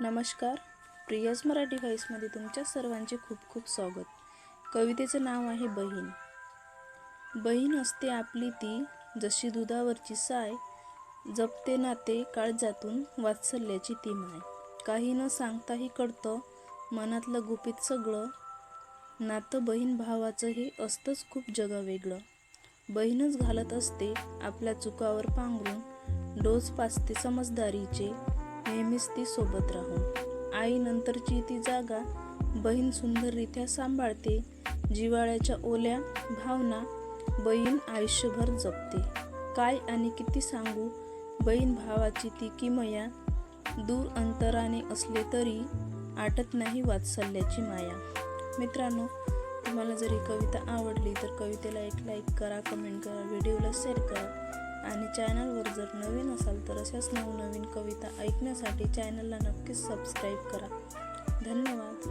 नमस्कार. प्रियज मराठी व्हॉईसमध्ये तुमच्या सर्वांचे खूप खूप स्वागत. कवितेचं नाव आहे बहीण. बहीण असते आपली ती जशी दुधावरची साय जपते नाते काळजातून वात्सल्याची ती माय. काही न सांगताही कळतं मनातलं गुपित सगळं. नातं बहीण भावाचं हे असतंच खूप जगा वेगळं बहीणच घालत असते आपल्या चुकावर पांघरून. डोस पाचते समजदारीचे. नेहमीच ती सोबत राहून आईनंतरची ती जागा बहीण सुंदररित्या सांभाळते. जिवाळ्याच्या ओल्या भावना बहीण आयुष्यभर जपते. काय आणि किती सांगू? बहीण भावाची ती किमया दूर अंतराने असले तरी आटत नाही वात्सल्याची माया. मित्रांनो तुम्हाला जर ही कविता आवडली तर कवितेला एक लाईक करा कमेंट करा व्हिडिओला शेअर करा. आणि चॅनलवर जर नवीन असाल तर अशाच नवनवीन कविता ऐकण्यासाठी चॅनलला नक्कीच सबस्क्राईब करा. धन्यवाद.